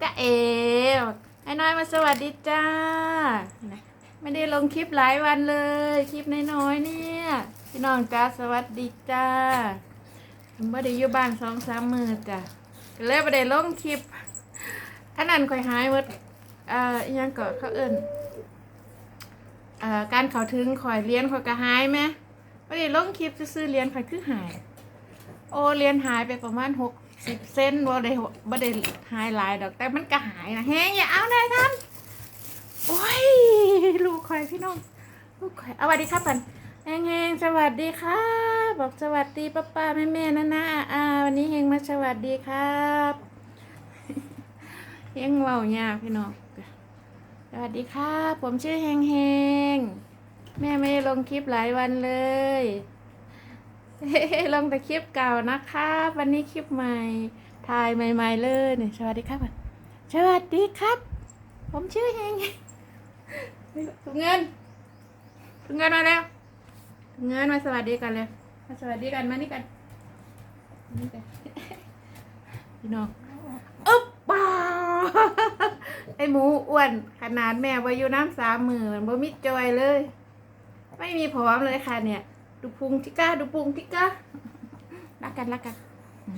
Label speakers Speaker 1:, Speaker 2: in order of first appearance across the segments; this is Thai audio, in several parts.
Speaker 1: จ้าเอวไอ้น้อยมาสวัสดีจ้า ไม่ได้ลงคลิปหลายวันเลย คลิปน้อยๆเนี่ย พี่น้องจ้าสวัสดีจ้าผมไม่ได้อยู่บ้านสองสามมือจ้ะก็เลยไม่ได้ลงคลิป อันนั้นค่อยหายหมดเอ่ออยังก็เขาเอิ้นเอ่อการเขาถึงข่อยเรียนข่อยก็หายไหมไม่ได้ลงคลิปซื้อเรียนข่อยคือหาย โอเรียนหายไปประมาณหก สิบเซนบ่ได้บ่ได้หายหลายดอกแต่มันก็หายนะแฮงอย่าเอาเลยท่านโอ้ยลูกคอยพี่น้องลูกคอยเอาสวัสดีครับปันแฮงแฮงสวัสดีค่ะบอกสวัสดีป้าป้าแม่แม่นะนะอาอาวันนี้เฮงมาสวัสดีครับเฮงเว้ายากพี่น้องสวัสดีค่ะผมชื่อเฮงเฮงแม่ไม่ได้ลงคลิปหลายวันเลย ลงแต่คลิปเก่านะคะวันนี้คลิปใหม่ถ่ายใหม่ๆเลยเนี่ยสวัสดีครับก่อนสวัสดีครับ ผมชื่อเฮงถุงเงินถุงเงินมาแล้วถุงเงินมาสวัสดีกันเลยมาสวัสดีกันมานี่กันนี่กันพี่น้องอึ๊บป่าไอหมูอ้วนขนาดแม่วาอยุน้ำสามมือมันบ่มีจอยเลย ไม่มีพร้อมเลยค่ะเนี่ย ดูพุงทิก้าดูพุงทิก้ารักกันรักกันอื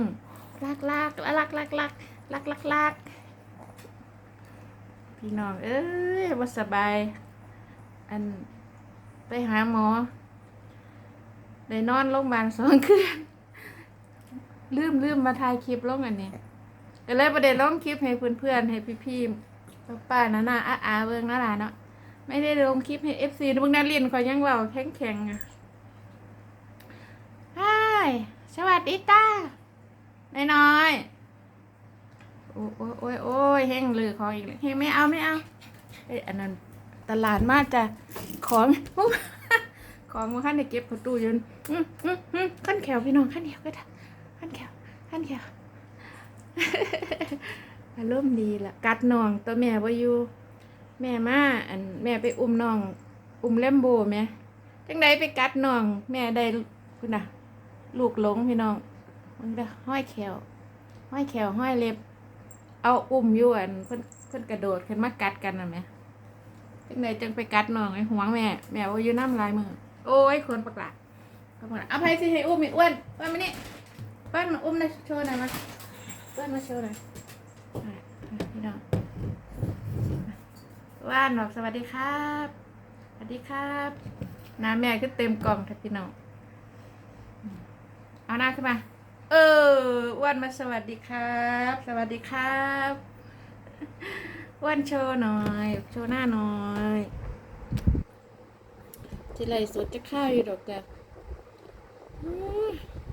Speaker 1: มรักรักรักรักรักรักรักรักพี่น้องเอ้ยว่าสบาย อันไปหาหมอ ได้นอนโรงพยาบาลสองคืนลืมลืมมาถ่ายคลิปลงอันนี้ก็เลยประเด็นลงคลิปให้เพื่อนๆให้พี่ๆป้าๆนานาอาอาๆเบิ่งนั่นแหละเนาะ ไม่ได้ลงคลิปให้เอฟซีมึงนาเรียนขอยยังเบาแข็งแข็งอะฮายสวัสดีต้านายน้อยโอ้ยโอ้ยโอ้ยแห้งเลือของอีกแล้วเฮ้ยไม่เอาไม่เอาเอ้อันนั้นตลาดมากจ้ะของของมาขั้นในเก็บประตูอยืนขั้นแขวพี่น้องขั้นเดียวก็ได้ขั้นแขวขั้นแขวอารมณ์ดีละกัดน้องตัวแม่ว่าอยู่ แม่มาอันแม่ไปอุ้มน้อง อุ้มเล่มโบแม่จังใดไปกัดน้อง แม่ได้คุณน่ะลูกหลงพี่น้องมันก็ห้อยแขวห้อยแขวห้อยเล็บ เอาอุ้มอยู่อันเพิ่นเพิ่นกระโดดขึ้นมากัดกันน่ะแม่จังใดจังไปกัดน้องไอ้หวงแม่ แม่ว่าอยู่น้ำลายมือโอ้ยคนประกาศประกาศเอาไปสิให้อุ้มอีกอ้วนอ้วนมานี่อ้วนมาอุ้มนะโชว์หน่อยมาอ้วนมาโชว์หน่อยอะพี่น้อง ว่านบอกสวัสดีครับ สวัสดีครับน้าแม่ก็เต็มกล่องทัพี่น้อง เอาหน้าขึ้นมา เอออ้วนมาสวัสดีครับ สวัสดีครับอ้วนโชว์หน่อย โชว์หน้าหน่อยทีไรสดจะข้าวอยู่ดอกจ้ะอื้อ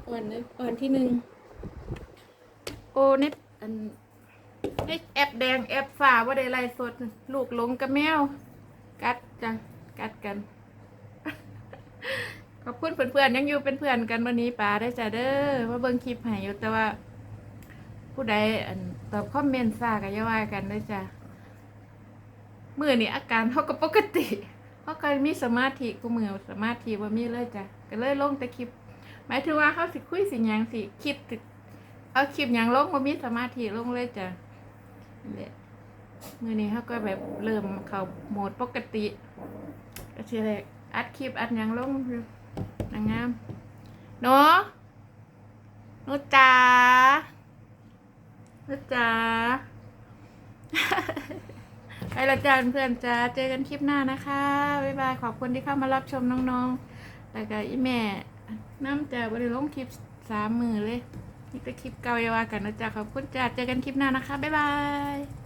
Speaker 1: อ้วนเลยอ้วนที่หนึ่งโอ้เน็ตอัน นี่แอปแดงแอปฝ่าว่าได้ไล่สด ลูกหลงกับแมว กัดจังกัดกัน ขอบคุณเพื่อนๆยังอยู่เป็นเพื่อนกันวันนี้ป้าได้จ้ะเด้อว่าเบิ่งคลิปให้อยู่แต่ว่า ผู้ใดตอบคอมเมนต์ซาก็อย่าว่ากันเด้จ้ะมือนี่อาการเขาก็ปกติเขาก็มีสมาธิกูมือสมาธิว่ามีเลยจ้ะก็เลยลงแต่คลิป หมายถึงว่าเขาสิคุยสิยังสิคิดเอาคลิปยังลงว่ามีสมาธิลงเลยจ้ะ นั่นแหละมือนี้เขาก็แบบเริ่มเขาโหมดปกติก็เชื่อเลยอัดคลิปอัดยังลงอยู่นางงามหนูหนูจ๋านูจ๋าไปละจ้าเพื่อนจ้าเจอกันคลิปหน้านะคะ บ๊ายบาย ขอบคุณที่เข้ามารับชมน้องๆ แล้วก็อีแม่น้ำจะบริลงคลิปสามมือเลย นี่ก็คลิปเก่าอย่าว่ากันนะจ๊ะขอบคุณจ้าเจอกันคลิปหน้านะคะ บ๊ายบาย